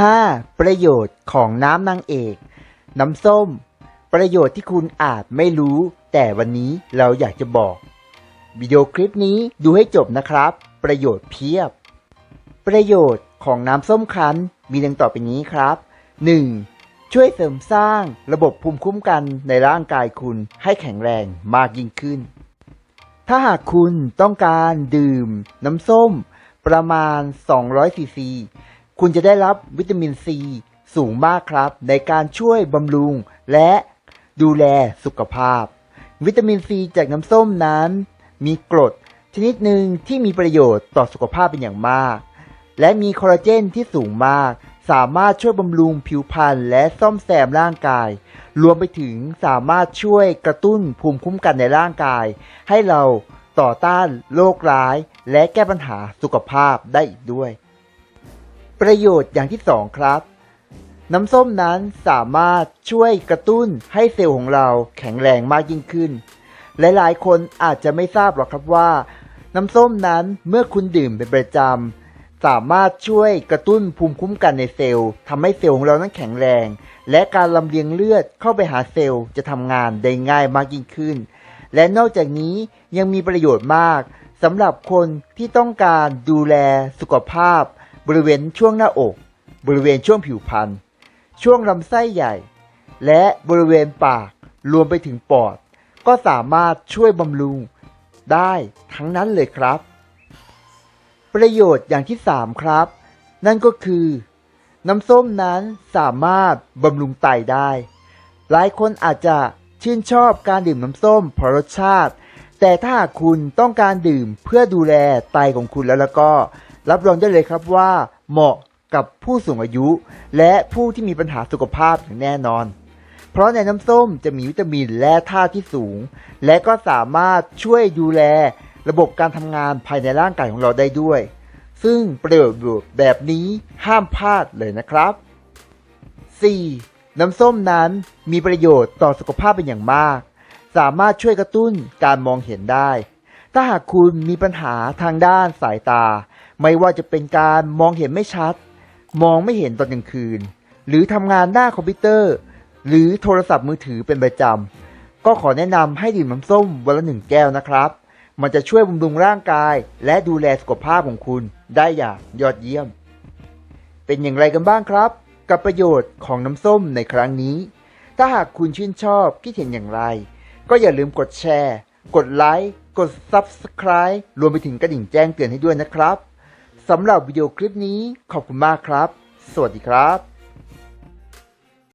5. ประโยชน์ของน้ำนางเอก น้ำส้ม ประโยชน์ที่คุณอาจไม่รู้ แต่วันนี้เราอยากจะบอก วิดีโอคลิปนี้ดูให้จบนะครับ ประโยชน์เพียบ ประโยชน์ของน้ำส้มคั้นมีดังต่อไปนี้ครับ 1. ช่วยเสริมสร้างระบบภูมิคุ้มกันในร่างกายคุณให้แข็งแรงมากยิ่งขึ้น ถ้าหากคุณต้องการดื่ม น้ำส้ม ประมาณ 200ซีซี คุณจะได้รับวิตามินซีสูงมากครับ ในการช่วยบำรุงและดูแลสุขภาพ วิตามินซีจากน้ำส้มนั้น มีกรดชนิดหนึ่งที่มีประโยชน์ต่อสุขภาพเป็นอย่างมาก และมีคอลลาเจนที่สูงมาก สามารถช่วยบำรุงผิวพรรณและซ่อมแซมร่างกาย รวมไปถึงสามารถช่วยกระตุ้นภูมิคุ้มกันในร่างกาย ให้เราต่อต้านโรคร้าย และแก้ปัญหาสุขภาพได้อีกด้วย ประโยชน์อย่างที่สองครับ น้ำส้มนั้นสามารถช่วยกระตุ้นให้เซลล์ของเราแข็งแรงมากยิ่งขึ้น หลายๆ คนอาจจะไม่ทราบหรอกครับว่า น้ำส้มนั้นเมื่อคุณดื่มเป็นประจำสามารถช่วยกระตุ้นภูมิคุ้มกันในเซลล์ทำให้เซลล์ของเรานั้นแข็งแรง และการลำเลียงเลือดเข้าไปหาเซลล์จะทำงานได้ง่ายมากยิ่งขึ้น และนอกจากนี้ยังมีประโยชน์มากสำหรับคนที่ต้องการดูแลสุขภาพ บริเวณช่วงหน้าอก บริเวณช่วงผิวพรรณช่วงลำไส้ใหญ่ และบริเวณปากรวมไปถึงปอด ก็สามารถช่วยบำรุงได้ทั้งนั้นเลยครับ ประโยชน์อย่างที่ 3 ครับ นั่นก็คือ น้ำส้มนั้นสามารถบำรุงไตได้ หลายคนอาจจะชื่นชอบการดื่มน้ำส้มเพราะรสชาติ แต่ถ้าคุณต้องการดื่มเพื่อดูแลไตของคุณแล้วแล้วก็ รับรองได้เลยครับว่า เหมาะกับผู้สูงอายุ และผู้ที่มีปัญหาสุขภาพอย่างแน่นอน เพราะในน้ำส้มจะมีวิตามินและธาตุที่สูง และก็สามารถช่วยดูแล ระบบการทำงานภายในร่างกายของเราได้ด้วย ซึ่งประโยชน์แบบนี้ห้ามพลาดเลยนะครับ 4. น้ำส้มนั้นมีประโยชน์ต่อสุขภาพเป็นอย่างมาก สามารถช่วยกระตุ้นการมองเห็นได้ ถ้าหากคุณมีปัญหาทางด้านสายตา ไม่ว่าจะเป็นการมองเห็นไม่ชัด มองไม่เห็นตอนกลางคืน หรือทำงานหน้าคอมพิวเตอร์ หรือโทรศัพท์มือถือเป็นประจำ ก็ขอแนะนำให้ดื่มน้ำส้มวันละหนึ่งแก้วนะครับ มันจะช่วยบำรุงร่างกาย และดูแลสุขภาพของคุณได้อย่างยอดเยี่ยม เป็นอย่างไรกันบ้างครับ กับประโยชน์ของน้ำส้มในครั้งนี้ ถ้าหากคุณชื่นชอบคิดเห็นอย่างไร ก็อย่าลืมกดแชร์ กดไลค์กด Subscribe รวมไปถึงกระดิ่งแจ้งเตือนให้ด้วยนะครับ สำหรับวิดีโอคลิปนี้ขอบคุณมากครับ สวัสดีครับ